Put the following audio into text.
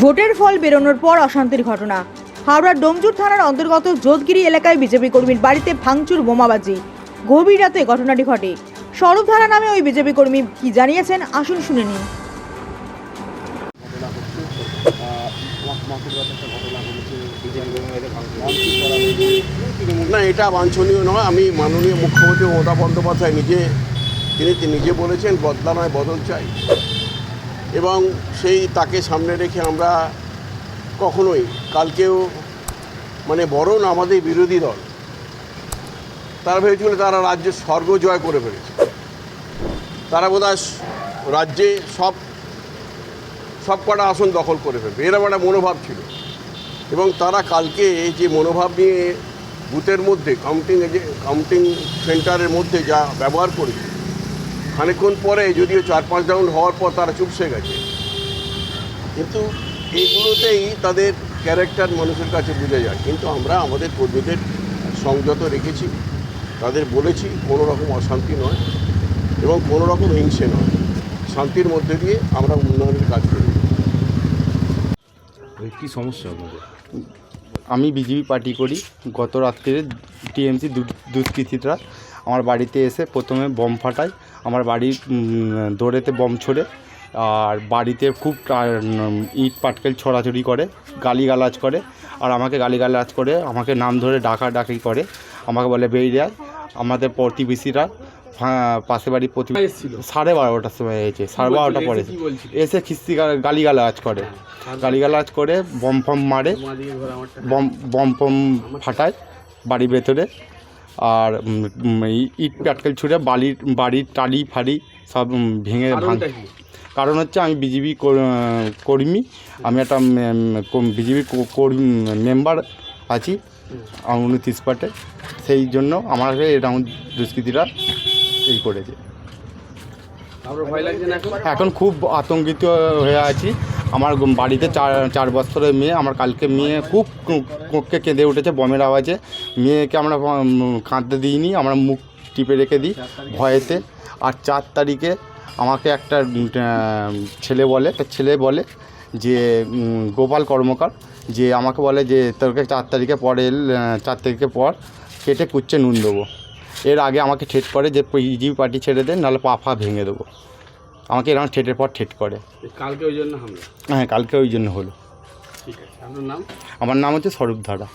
ভোটের ফল বেরোনোর পর অশান্তির ঘটনা। হাওড়ার ডোমজুর থানার অন্তর্গত যোধগিরি এলাকায় বিজেপি কর্মীর বাড়িতে ভাঙচুর, বোমাবাজি। গভীর রাতে ঘটনাটি ঘটে। স্বরূপ ধারা নামে ওই বিজেপি কর্মী কি জানিয়েছেন, আসুন শুনে নিন। না, এটা বাঞ্ছনীয় নয়। আমি মাননীয় মুখ্যমন্ত্রী মমতা বন্দ্যোপাধ্যায় নিজে তিনি নিজে বলেছেন, বদলা নয়, বদল চাই। এবং সেই তাকে সামনে রেখে আমরা কখনোই, কালকেও মানে বরং আমাদের বিরোধী দল। তারা ভেবেছিল তারা রাজ্যের স্বর্গ জয় করে ফেলেছে। তারা বোধহয় রাজ্যে সব সব কটা আসন দখল করে ফেলবে। এরকম একটা মনোভাব ছিল। এবং তারা কালকে যে মনোভাব নিয়ে বুথের মধ্যে কাউন্টিং কাউন্টিং সেন্টারের মধ্যে যা ব্যবহার করেছে খানিকক্ষণ পরে যদিও চার পাঁচ রাউন্ড হওয়ার পর তারা চুপসে গেছে। কিন্তু এইগুলোতেই তাদের ক্যারেক্টার মানুষের কাছে বুঝে যায়। কিন্তু আমরা আমাদের কর্মীদের সংযত রেখেছি। তাদের বলেছি কোনো রকম অশান্তি নয় এবং কোনো রকম হিংসে নয়। শান্তির মধ্যে দিয়ে আমরা উন্নয়নের কাজ করি। কি সমস্যা আপনাদের? আমি বিজেপি পার্টি করি। গত রাত্রে টিএমসি দুষ্কৃতীরা আমার বাড়িতে এসে প্রথমে বম ফাটায় আমার বাড়ির দৌড়েতে বম ছোড়ে আর বাড়িতে খুব ইট পাটকেল ছড়াছড়ি করে গালিগালাজ করে আর আমাকে গালিগালাজ করে আমাকে নাম ধরে ডাকাডাকি করে আমাকে বলে বেরিয়ে যায় আমাদের প্রতিবেশীরা হ্যাঁ, পাশে বাড়ির প্রতি সাড়ে বারোটার সময় এসেছে সাড়ে বারোটা পরে এসে খিস্তি গালিগালাজ করে গালিগালাজ করে বম ফম মারে বম বম ফম ফাটায় বাড়ির ভেতরে আর ইট পাটকেল ছুঁড়ে বালির বাড়ির টালি ফাড়ি সব ভেঙে ভাঙ কারণ হচ্ছে আমি বিজেপি কর্মী আমি একটা বিজেপি কর্মী মেম্বার আছি উনত্রিশ পার্টে সেই জন্য আমাকে এরকম দুষ্কৃতীরা এই করেছে। এখন খুব আতঙ্কিত হয়ে আছি। আমার বাড়িতে চার চার বছরের মেয়ে আমার কালকে মেয়ে খুব কোঁককে কেঁদে উঠেছে বমের আওয়াজে মেয়েকে আমরা কাঁদতে দিইনি আমরা মুখ টিপে রেখে দিই ভয়েতে আর চার তারিখে আমাকে একটা ছেলে বলে একটা ছেলে বলে যে গোপাল কর্মকার যে আমাকে বলে যে তোকে চার তারিখে পরে চার তারিখে পর কেটে কুচ্ছে নুন দেবো এর আগে আমাকে ঠেট করে যে পিজিপি পার্টি ছেড়ে দেন নাহলে পা ফা ভেঙে দেবো আমাকে এরকম ঠেটের পর ঠেট করে। কালকে ওই জন্য হামলা? হ্যাঁ কালকে ওই জন্য হলো। ঠিক আছে আপনার নাম? আমার নাম হচ্ছে স্বরূপ ধারা।